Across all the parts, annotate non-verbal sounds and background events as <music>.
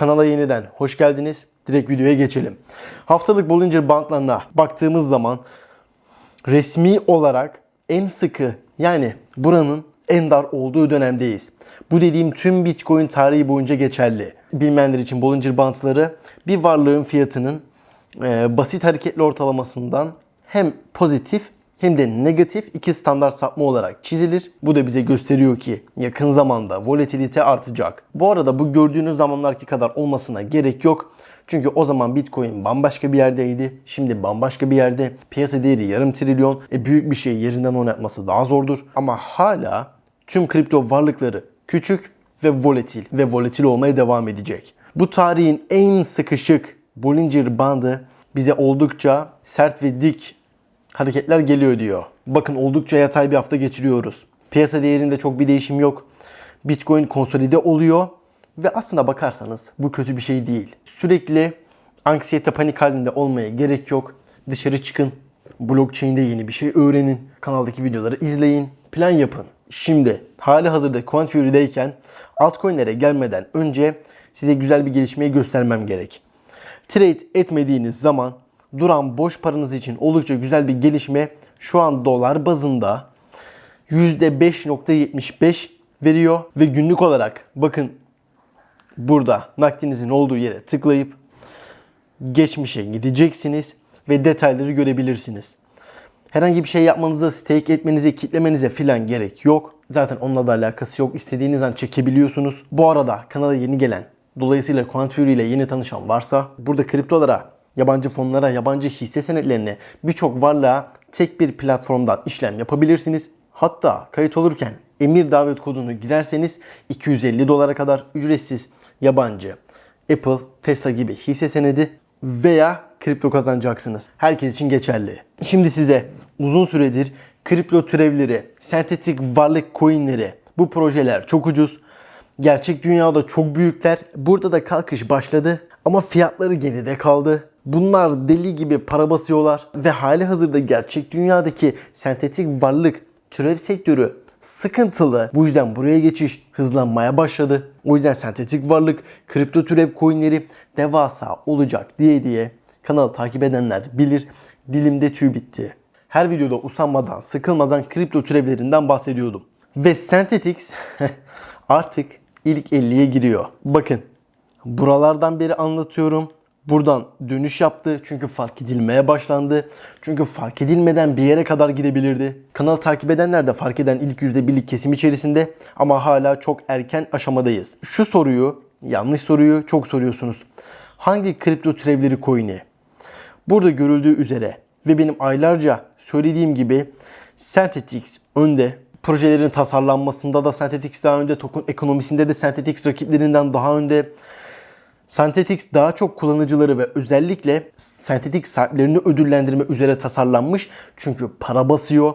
Kanala yeniden hoş geldiniz. Direkt videoya geçelim. Haftalık Bollinger Bandlarına baktığımız zaman resmi olarak en sıkı yani buranın en dar olduğu dönemdeyiz. Bu dediğim tüm Bitcoin tarihi boyunca geçerli. Bilmeyenler için Bollinger Bandları bir varlığın fiyatının e, basit hareketli ortalamasından hem pozitif hem de negatif iki standart sapma olarak çizilir. Bu da bize gösteriyor ki yakın zamanda volatilite artacak. Bu arada bu gördüğünüz zamanlarki kadar olmasına gerek yok. Çünkü o zaman Bitcoin bambaşka bir yerdeydi. Şimdi bambaşka bir yerde. Piyasa değeri yarım trilyon. E büyük bir şey yerinden oynatması daha zordur. Ama hala tüm kripto varlıkları küçük ve volatil ve volatil olmaya devam edecek. Bu tarihin en sıkışık Bollinger bandı bize oldukça sert ve dik hareketler geliyor diyor. Bakın oldukça yatay bir hafta geçiriyoruz. Piyasa değerinde çok bir değişim yok. Bitcoin konsolide oluyor ve aslında bakarsanız bu kötü bir şey değil. Sürekli anksiyete panik halinde olmaya gerek yok. Dışarı çıkın. Blockchain'de yeni bir şey öğrenin. Kanaldaki videoları izleyin. Plan yapın. Şimdi hali hazırda Quant Fury'deyken altcoin'lere gelmeden önce size güzel bir gelişmeyi göstermem gerek. Trade etmediğiniz zaman duran boş paranız için oldukça güzel bir gelişme şu an dolar bazında %5.75 veriyor ve günlük olarak bakın burada nakdinizin olduğu yere tıklayıp geçmişe gideceksiniz ve detayları görebilirsiniz. Herhangi bir şey yapmanıza, stake etmenize, kitlemenize filan gerek yok. Zaten onunla da alakası yok. İstediğiniz an çekebiliyorsunuz. Bu arada kanala yeni gelen, dolayısıyla Quant ile yeni tanışan varsa burada kriptolara, yabancı fonlara, yabancı hisse senetlerine birçok varlığa tek bir platformdan işlem yapabilirsiniz. Hatta kayıt olurken emir davet kodunu girerseniz 250 dolara kadar ücretsiz yabancı Apple, Tesla gibi hisse senedi veya kripto kazanacaksınız. Herkes için geçerli. Şimdi size uzun süredir kripto türevleri, sentetik varlık coinleri, bu projeler çok ucuz. Gerçek dünyada çok büyükler. Burada da kalkış başladı ama fiyatları geride kaldı. Bunlar deli gibi para basıyorlar ve hali hazırda gerçek dünyadaki sentetik varlık türev sektörü sıkıntılı. Bu yüzden buraya geçiş hızlanmaya başladı. O yüzden sentetik varlık, kripto türev coinleri devasa olacak diye diye kanalı takip edenler bilir. Dilimde tüy bitti. Her videoda usanmadan, sıkılmadan kripto türevlerinden bahsediyordum. Ve Synthetix <laughs> artık ilk 50'ye giriyor. Bakın buralardan beri anlatıyorum. Buradan dönüş yaptı çünkü fark edilmeye başlandı. Çünkü fark edilmeden bir yere kadar gidebilirdi. Kanalı takip edenler de fark eden ilk %1'lik kesim içerisinde ama hala çok erken aşamadayız. Şu soruyu, yanlış soruyu çok soruyorsunuz. Hangi kripto türevleri coin'i? Burada görüldüğü üzere ve benim aylarca söylediğim gibi Synthetix önde. Projelerin tasarlanmasında da Synthetix daha önde, token ekonomisinde de Synthetix rakiplerinden daha önde. Synthetix daha çok kullanıcıları ve özellikle Synthetix sahiplerini ödüllendirme üzere tasarlanmış. Çünkü para basıyor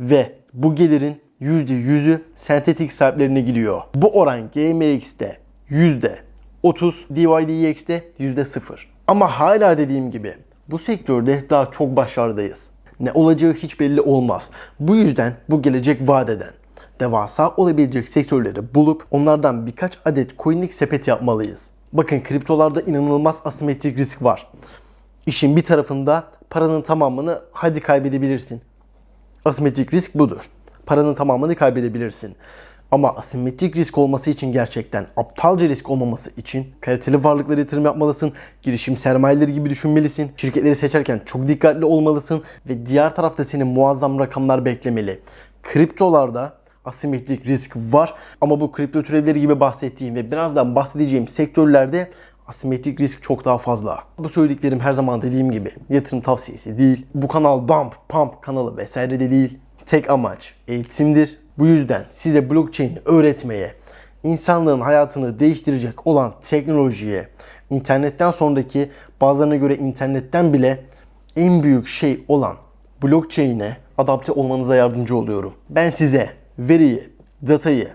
ve bu gelirin %100'ü Synthetix sahiplerine gidiyor. Bu oran GMX'te %30, DYDX'te %0. Ama hala dediğim gibi bu sektörde daha çok başlardayız. Ne olacağı hiç belli olmaz. Bu yüzden bu gelecek vadeden devasa olabilecek sektörleri bulup onlardan birkaç adet coinlik sepet yapmalıyız. Bakın kriptolarda inanılmaz asimetrik risk var. İşin bir tarafında paranın tamamını hadi kaybedebilirsin. Asimetrik risk budur. Paranın tamamını kaybedebilirsin. Ama asimetrik risk olması için gerçekten aptalca risk olmaması için kaliteli varlıklara yatırım yapmalısın. Girişim sermayeleri gibi düşünmelisin. Şirketleri seçerken çok dikkatli olmalısın ve diğer tarafta seni muazzam rakamlar beklemeli. Kriptolarda asimetrik risk var ama bu kripto türevleri gibi bahsettiğim ve birazdan bahsedeceğim sektörlerde asimetrik risk çok daha fazla. Bu söylediklerim her zaman dediğim gibi yatırım tavsiyesi değil. Bu kanal dump, pump kanalı vesaire de değil. Tek amaç eğitimdir. Bu yüzden size blockchain öğretmeye, insanlığın hayatını değiştirecek olan teknolojiye, internetten sonraki bazılarına göre internetten bile en büyük şey olan blockchain'e adapte olmanıza yardımcı oluyorum. Ben size veriyi, datayı,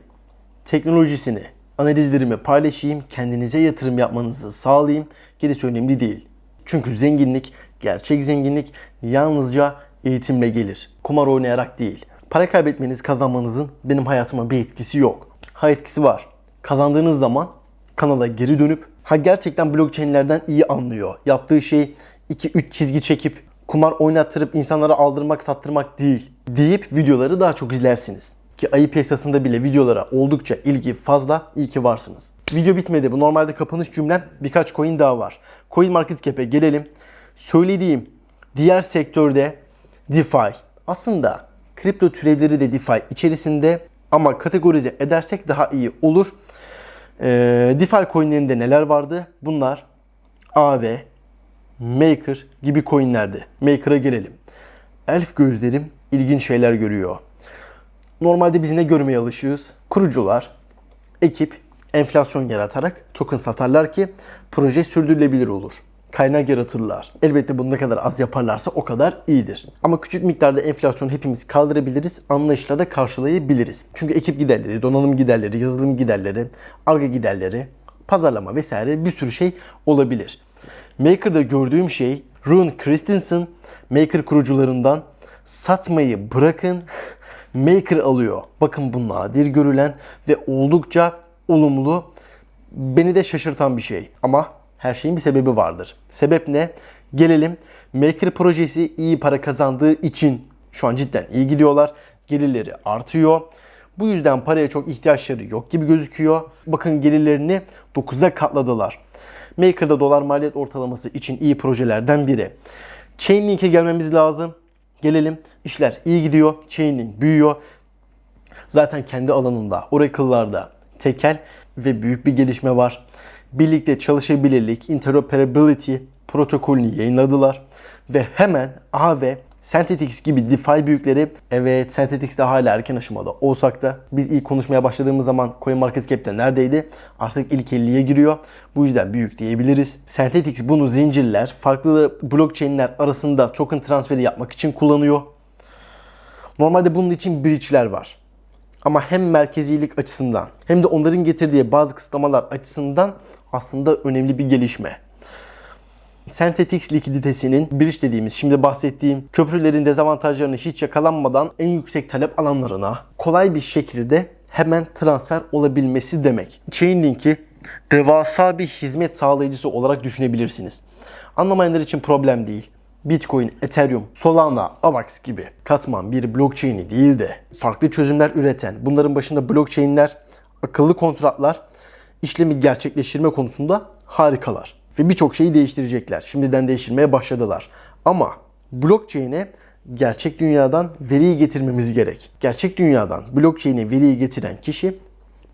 teknolojisini, analizlerimi paylaşayım, kendinize yatırım yapmanızı sağlayayım. Gerisi önemli değil. Çünkü zenginlik, gerçek zenginlik yalnızca eğitimle gelir. Kumar oynayarak değil. Para kaybetmeniz, kazanmanızın benim hayatıma bir etkisi yok. Ha etkisi var. Kazandığınız zaman kanala geri dönüp Ha gerçekten blockchain'lerden iyi anlıyor. Yaptığı şey 2-3 çizgi çekip kumar oynattırıp insanlara aldırmak sattırmak değil deyip videoları daha çok izlersiniz. Ki ayı piyasasında bile videolara oldukça ilgi fazla. İyi ki varsınız. Video bitmedi. Bu normalde kapanış cümlem. Birkaç coin daha var. Coin Market Cap'e gelelim. Söylediğim diğer sektörde DeFi. Aslında kripto türevleri de DeFi içerisinde ama kategorize edersek daha iyi olur. Ee, DeFi coinlerinde neler vardı? Bunlar AV, Maker gibi coinlerdi. Maker'a gelelim. Elf gözlerim ilginç şeyler görüyor. Normalde biz ne görmeye alışığız? Kurucular, ekip enflasyon yaratarak token satarlar ki proje sürdürülebilir olur. Kaynak yaratırlar. Elbette bunu ne kadar az yaparlarsa o kadar iyidir. Ama küçük miktarda enflasyonu hepimiz kaldırabiliriz, anlayışla da karşılayabiliriz. Çünkü ekip giderleri, donanım giderleri, yazılım giderleri, arge giderleri, pazarlama vesaire bir sürü şey olabilir. Maker'da gördüğüm şey Rune Christensen Maker kurucularından satmayı bırakın <laughs> Maker alıyor. Bakın bu nadir görülen ve oldukça olumlu beni de şaşırtan bir şey. Ama her şeyin bir sebebi vardır. Sebep ne? Gelelim Maker projesi iyi para kazandığı için şu an cidden iyi gidiyorlar. Gelirleri artıyor. Bu yüzden paraya çok ihtiyaçları yok gibi gözüküyor. Bakın gelirlerini 9'a katladılar. Maker'da dolar maliyet ortalaması için iyi projelerden biri. Chainlink'e gelmemiz lazım. Gelelim. İşler iyi gidiyor. Chainlink büyüyor. Zaten kendi alanında, Oracle'larda tekel ve büyük bir gelişme var. Birlikte çalışabilirlik, interoperability protokolünü yayınladılar. Ve hemen A ve Synthetix gibi DeFi büyükleri evet Synthetix de hala erken aşamada olsak da biz ilk konuşmaya başladığımız zaman CoinMarketCap'te neredeydi? Artık ilk 50'ye giriyor. Bu yüzden büyük diyebiliriz. Synthetix bunu zincirler, farklı blockchain'ler arasında token transferi yapmak için kullanıyor. Normalde bunun için bridge'ler var. Ama hem merkezilik açısından hem de onların getirdiği bazı kısıtlamalar açısından aslında önemli bir gelişme. Synthetix likiditesinin bridge dediğimiz şimdi bahsettiğim köprülerin dezavantajlarını hiç yakalanmadan en yüksek talep alanlarına kolay bir şekilde hemen transfer olabilmesi demek. Chainlink'i devasa bir hizmet sağlayıcısı olarak düşünebilirsiniz. Anlamayanlar için problem değil. Bitcoin, Ethereum, Solana, AVAX gibi katman bir blockchain'i değil de farklı çözümler üreten, bunların başında blockchain'ler, akıllı kontratlar, işlemi gerçekleştirme konusunda harikalar. Ve birçok şeyi değiştirecekler. Şimdiden değiştirmeye başladılar. Ama blockchain'e gerçek dünyadan veriyi getirmemiz gerek. Gerçek dünyadan blockchain'e veriyi getiren kişi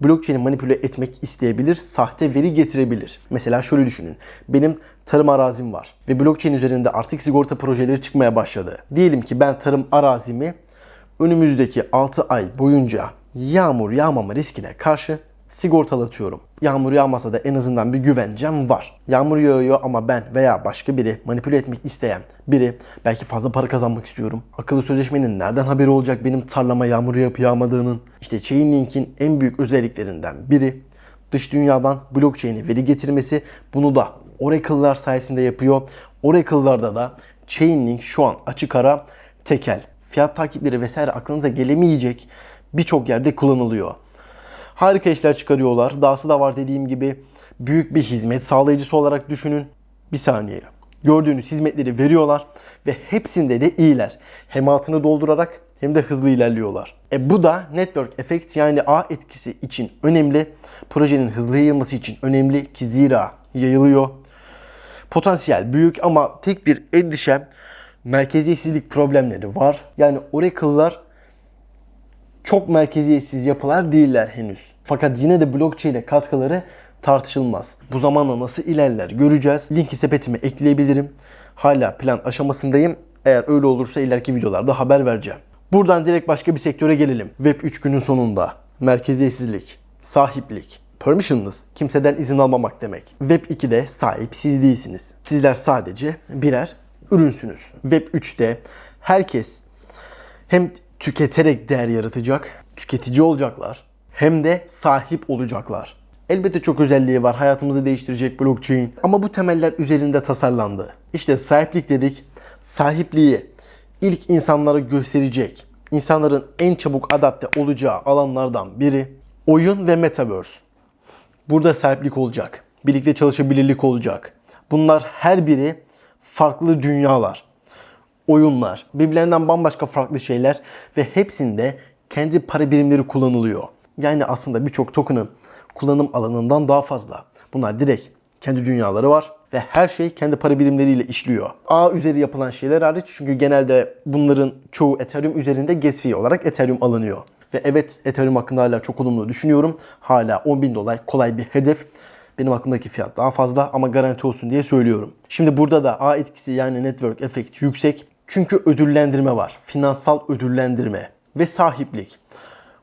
blockchain'i manipüle etmek isteyebilir, sahte veri getirebilir. Mesela şöyle düşünün. Benim tarım arazim var ve blockchain üzerinde artık sigorta projeleri çıkmaya başladı. Diyelim ki ben tarım arazimi önümüzdeki 6 ay boyunca yağmur yağmama riskine karşı sigortalatıyorum. Yağmur yağmasa da en azından bir güvencem var. Yağmur yağıyor ama ben veya başka biri manipüle etmek isteyen biri belki fazla para kazanmak istiyorum. Akıllı sözleşmenin nereden haberi olacak benim tarlama yağmur yağıp yağmadığının? İşte Chainlink'in en büyük özelliklerinden biri dış dünyadan blockchain'e veri getirmesi. Bunu da Oracle'lar sayesinde yapıyor. Oracle'larda da Chainlink şu an açık ara tekel. Fiyat takipleri vesaire aklınıza gelemeyecek birçok yerde kullanılıyor. Harika işler çıkarıyorlar. Dahası da var dediğim gibi. Büyük bir hizmet sağlayıcısı olarak düşünün. Bir saniye. Gördüğünüz hizmetleri veriyorlar ve hepsinde de iyiler. Hem altını doldurarak hem de hızlı ilerliyorlar. E bu da network effect yani ağ etkisi için önemli. Projenin hızlı yayılması için önemli ki zira yayılıyor. Potansiyel büyük ama tek bir endişem merkeziyetsizlik problemleri var. Yani Oracle'lar çok merkeziyetsiz yapılar değiller henüz. Fakat yine de blockchain'e katkıları tartışılmaz. Bu zamanla nasıl ilerler göreceğiz. Linki sepetime ekleyebilirim. Hala plan aşamasındayım. Eğer öyle olursa ileriki videolarda haber vereceğim. Buradan direkt başka bir sektöre gelelim. Web 3 günün sonunda merkeziyetsizlik, sahiplik, permissionless, kimseden izin almamak demek. Web 2'de sahip siz değilsiniz. Sizler sadece birer ürünsünüz. Web 3'te herkes hem tüketerek değer yaratacak, tüketici olacaklar hem de sahip olacaklar. Elbette çok özelliği var. Hayatımızı değiştirecek blockchain. Ama bu temeller üzerinde tasarlandı. İşte sahiplik dedik. Sahipliği ilk insanlara gösterecek, insanların en çabuk adapte olacağı alanlardan biri oyun ve metaverse. Burada sahiplik olacak. Birlikte çalışabilirlik olacak. Bunlar her biri farklı dünyalar oyunlar, birbirlerinden bambaşka farklı şeyler ve hepsinde kendi para birimleri kullanılıyor. Yani aslında birçok token'ın kullanım alanından daha fazla. Bunlar direkt kendi dünyaları var ve her şey kendi para birimleriyle işliyor. A üzeri yapılan şeyler hariç çünkü genelde bunların çoğu Ethereum üzerinde gas fee olarak Ethereum alınıyor. Ve evet Ethereum hakkında hala çok olumlu düşünüyorum. Hala 10 bin dolar kolay bir hedef. Benim aklımdaki fiyat daha fazla ama garanti olsun diye söylüyorum. Şimdi burada da A etkisi yani network efekt yüksek. Çünkü ödüllendirme var. Finansal ödüllendirme ve sahiplik.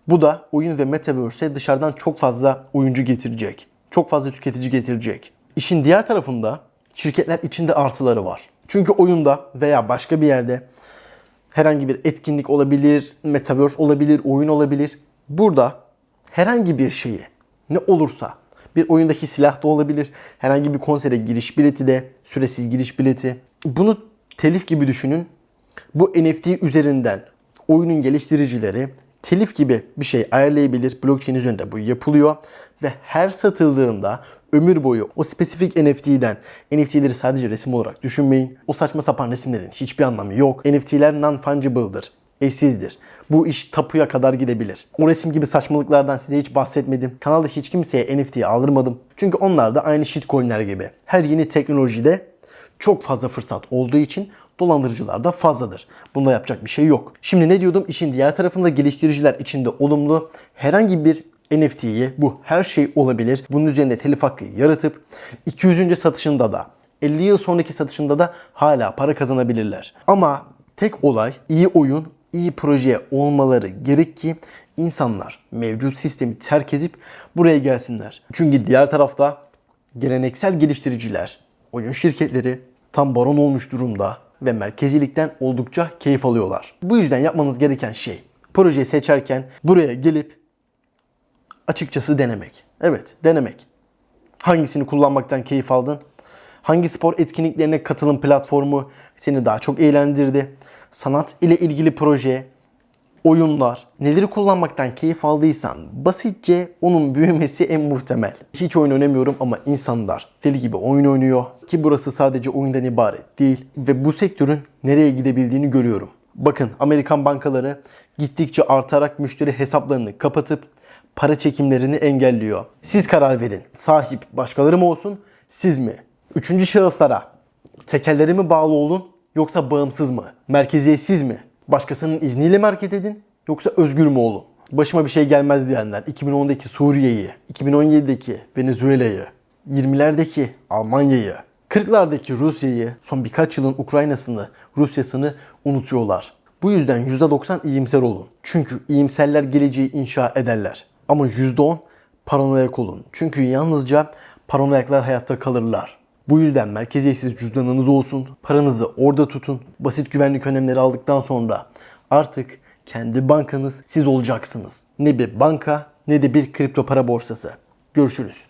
Bu da oyun ve metaverse'e dışarıdan çok fazla oyuncu getirecek. Çok fazla tüketici getirecek. İşin diğer tarafında şirketler içinde artıları var. Çünkü oyunda veya başka bir yerde herhangi bir etkinlik olabilir, metaverse olabilir, oyun olabilir. Burada herhangi bir şeyi ne olursa bir oyundaki silah da olabilir. Herhangi bir konsere giriş bileti de, süresiz giriş bileti. Bunu telif gibi düşünün. Bu NFT üzerinden oyunun geliştiricileri telif gibi bir şey ayarlayabilir. Blockchain üzerinde bu yapılıyor ve her satıldığında ömür boyu o spesifik NFT'den NFT'leri sadece resim olarak düşünmeyin. O saçma sapan resimlerin hiçbir anlamı yok. NFT'ler non-fungible'dır eşsizdir. Bu iş tapuya kadar gidebilir. O resim gibi saçmalıklardan size hiç bahsetmedim. Kanalda hiç kimseye NFT aldırmadım. Çünkü onlar da aynı shitcoinler gibi. Her yeni teknolojide çok fazla fırsat olduğu için dolandırıcılar da fazladır. Bunda yapacak bir şey yok. Şimdi ne diyordum? İşin diğer tarafında geliştiriciler içinde olumlu herhangi bir NFT'yi bu her şey olabilir. Bunun üzerinde telif hakkı yaratıp 200. satışında da 50 yıl sonraki satışında da hala para kazanabilirler. Ama tek olay iyi oyun, iyi proje olmaları gerek ki insanlar mevcut sistemi terk edip buraya gelsinler. Çünkü diğer tarafta geleneksel geliştiriciler, oyun şirketleri tam baron olmuş durumda ve merkezilikten oldukça keyif alıyorlar. Bu yüzden yapmanız gereken şey projeyi seçerken buraya gelip açıkçası denemek. Evet, denemek. Hangisini kullanmaktan keyif aldın? Hangi spor etkinliklerine katılım platformu seni daha çok eğlendirdi? Sanat ile ilgili proje, oyunlar, neleri kullanmaktan keyif aldıysan basitçe onun büyümesi en muhtemel. Hiç oyun oynamıyorum ama insanlar deli gibi oyun oynuyor ki burası sadece oyundan ibaret değil ve bu sektörün nereye gidebildiğini görüyorum. Bakın Amerikan bankaları gittikçe artarak müşteri hesaplarını kapatıp para çekimlerini engelliyor. Siz karar verin. Sahip başkaları mı olsun, siz mi? Üçüncü şahıslara tekelleri mi bağlı olun yoksa bağımsız mı? Merkeziyetsiz mi? Başkasının izniyle mi hareket edin yoksa özgür mü olun? Başıma bir şey gelmez diyenler 2010'daki Suriye'yi, 2017'deki Venezuela'yı, 20'lerdeki Almanya'yı, 40'lardaki Rusya'yı, son birkaç yılın Ukrayna'sını, Rusya'sını unutuyorlar. Bu yüzden %90 iyimser olun. Çünkü iyimserler geleceği inşa ederler. Ama %10 paranoyak olun. Çünkü yalnızca paranoyaklar hayatta kalırlar. Bu yüzden merkeziyetsiz cüzdanınız olsun, paranızı orada tutun. Basit güvenlik önlemleri aldıktan sonra artık kendi bankanız siz olacaksınız. Ne bir banka ne de bir kripto para borsası. Görüşürüz.